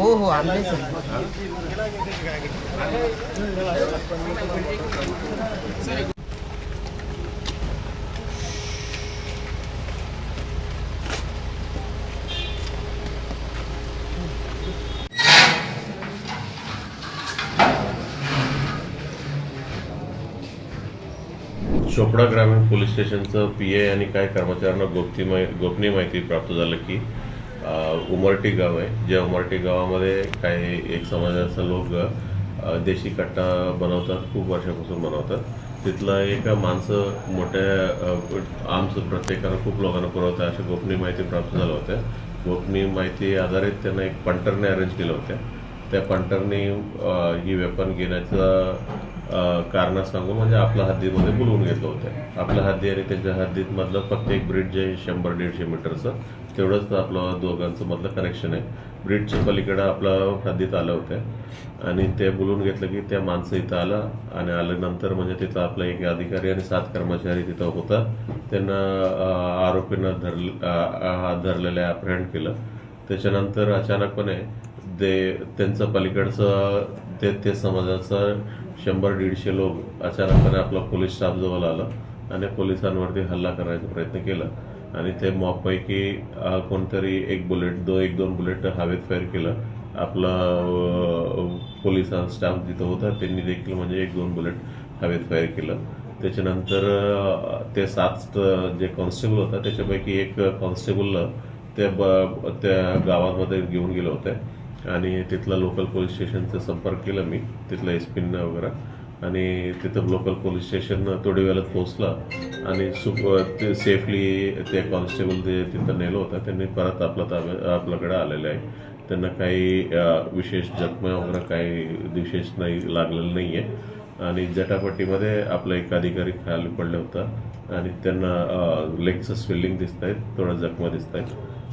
हो हो आणले सर. चोपडा ग्रामीण पोलीस स्टेशनचं पी ए आणि काही कर्मचाऱ्यांना गोपनीय गोपनीय माहिती प्राप्त झालं की उमरटी गाव आहे. ज्या उमरटी गावामध्ये काही एक समाजाचा लोक देशी कट्टा बनवतात खूप वर्षापासून बनवतात. तिथलं एक माणसं मोठ्या आमचं प्रत्येकानं खूप लोकांना पुरवतात. अशा गोपनीय माहिती प्राप्त झाल्या होत्या गोपनीय माहिती आधारित त्यांना एक पंटरने अरेंज केलं होत्या त्या पंटरने ही वेपन घेण्याचं कारण सांगून म्हणजे आपल्या हद्दीमध्ये बोलवून घेतलं होतं. आपल्या हद्दी आणि त्यांच्या हद्दीत मधलं फक्त एक ब्रिज आहे शंभर दीडशे मीटरचं तेवढंच आपलं दोघांचं मधलं कनेक्शन आहे. ब्रिजच्या पलीकडं आपलं हद्दीत आलं होतं. आणि ते बोलवून घेतलं की त्या माणसं इथं आलं आणि आल्यानंतर म्हणजे तिथं आपला एक अधिकारी आणि सात कर्मचारी तिथं होता. त्यांना अं, आरोपींना धरल अं, धरलेलं अप्रहेंड केलं. त्याच्यानंतर अचानकपणे ते त्यांचं पलीकडचं ते ते समाजाचं शंभर दीडशे लोक अचानकपणे आपला पोलीस स्टाफ जवळ आला आणि पोलिसांवरती हल्ला करायचा प्रयत्न केला. आणि ते मॉबपैकी कोणतरी एक बुलेट दो एक दोन बुलेट हवेत फायर केलं. आपला पोलिसां स्टाफ जिथं होता त्यांनी देखील म्हणजे एक दोन बुलेट हवेत फायर केलं. त्याच्यानंतर ते सात जे कॉन्स्टेबल होता त्याच्यापैकी एक कॉन्स्टेबल त्या ब त्या गावामध्ये घेऊन गेले होते. आणि तिथला लोकल पोलीस स्टेशनचा संपर्क केला मी तिथल्या एस पीनं वगैरे. आणि तिथं लोकल पोलीस स्टेशन थोडी वेळात पोहोचला आणि सु ते सेफली ते कॉन्स्टेबल ते तिथं नेलं होतं त्यांनी परत आपला ताब्या आपल्याकडे आलेले आहे. त्यांना काही विशेष जखमा वगैरे काही विशेष नाही लागलेलं नाही आहे आणि जटापट्टीमध्ये आपला एक अधिकारी खाली पडला होता आणि त्यांना लेगचं स्वेलिंग दिसत आहेत थोडा जखमा दिसत आहेत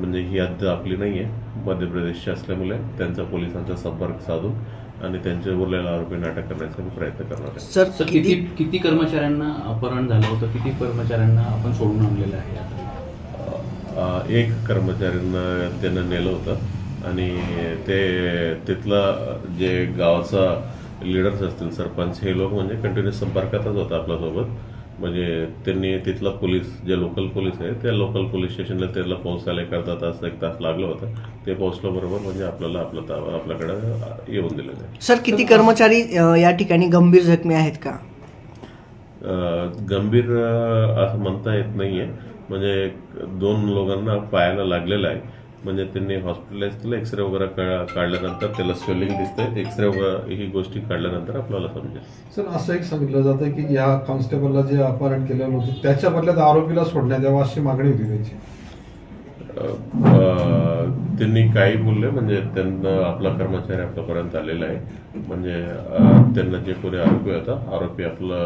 म्हणजे ही हद्द आपली नाही आहे मध्य प्रदेशची असल्यामुळे त्यांचा पोलिसांचा संपर्क साधून आणि त्यांचे उरलेल्या आरोपींना अटक करण्याचा मी प्रयत्न करणार आहे. सर सर किती किती कर्मचाऱ्यांना अपहरण झालं होतं? किती कर्मचाऱ्यांना आपण सोडून आणलेलं आहे आता? एक कर्मचाऱ्यांना त्यांना नेलं होतं आणि ते तिथला जे गावाचा लिडर्स असतील सरपंच हे लोक म्हणजे कंटिन्यू संपर्कातच होता आपल्यासोबत. म्हणजे त्यांनी तिथला पोलीस जे लोकल पोलीस आहे त्या लोकल पोलीस स्टेशनला त्याला पोहोचायला एक अर्धा तास एक तास लागला होता. ते पोहोचल्याबरोबर म्हणजे आपल्याला आपलं ताबा आपल्याकडे येऊन दिलं आहे सर किती कर्मचारी या ठिकाणी गंभीर जखमी आहेत का? गंभीर असं म्हणता येत नाहीये. म्हणजे दोन लोकांना पायाला लागलेलं आहे. म्हणजे त्यांनी हॉस्पिटलाइज केलं एक्सरे वगैरे का- काढल्यानंतर त्याला स्वेलिंग दिसतंय. एक्सरे वगैरे ही गोष्टी काढल्यानंतर आपल्याला समजेल. सर असं एक सांगितलं जातं की या कॉन्स्टेबलला जे अपहरण केलेलं होतं त्याच्या बदल्यात आरोपीला सोडण्यात यावं अशी मागणी होती त्याची. त्यांनी काही बोलले म्हणजे त्यांना आपला कर्मचारी आपल्यापर्यंत आलेला आहे. म्हणजे त्यांना जे कोणी आरोपी होता आरोपी आपलं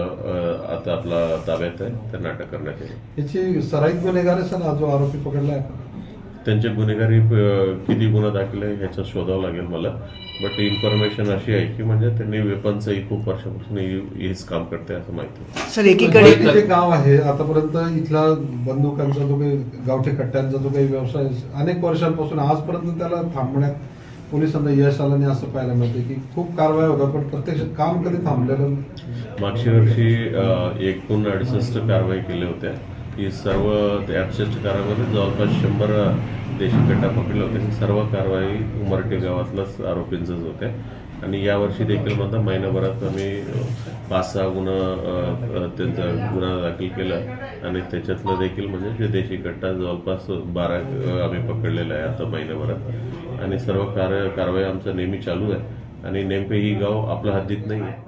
आता आपला ताब्यात आहे त्यांना अटक करण्यात येईल. याची सराईत गुन्हेगार आहे सर जो आरोपी पकडलाय त्यांच्या गुन्हेगारी किती गुन्हा दाखल आहे ह्याचं शोधावं लागेल मला बट इन्फॉर्मेशन अशी आहे की म्हणजे त्यांनी वेपनचंही खूप वर्षापासून हेच काम करते असं माहिती आहे. सर एकीकडे हे जे गाव आहे आतापर्यंत इथला बंदुकांचा जो काही गावठी कट्ट्यांचा जो काही व्यवसाय अनेक वर्षांपासून आजपर्यंत त्याला थांबण्यात पोलिसांना यश आलं नाही असं पाहायला मिळते की खूप कारवाया होतात पण प्रत्यक्षात काम कधी थांबलेलं. मागच्या वर्षी एकूण अडुसष्ट कारवाई केल्या होत्या की सर्व त्या अडुसष्ट जवळपास शंभर देशी कट्टा पकडले होते. सर्व कारवाई उमरटे गावातलाच आरोपींचंच होत्या आणि यावर्षी देखील म्हणता महिन्याभरात आम्ही पाच सहा गुन्हा त्यांचा गुन्हा दाखल केला. आणि त्याच्यातलं देखील म्हणजे जे देशी कट्टा जवळपास बारा आम्ही पकडलेला आहे आता महिन्याभरात आणि सर्व कार कारवाई आमचं नेहमी चालू आहे. आणि नेमकं ही गाव आपल्या हद्दीत नाही आहे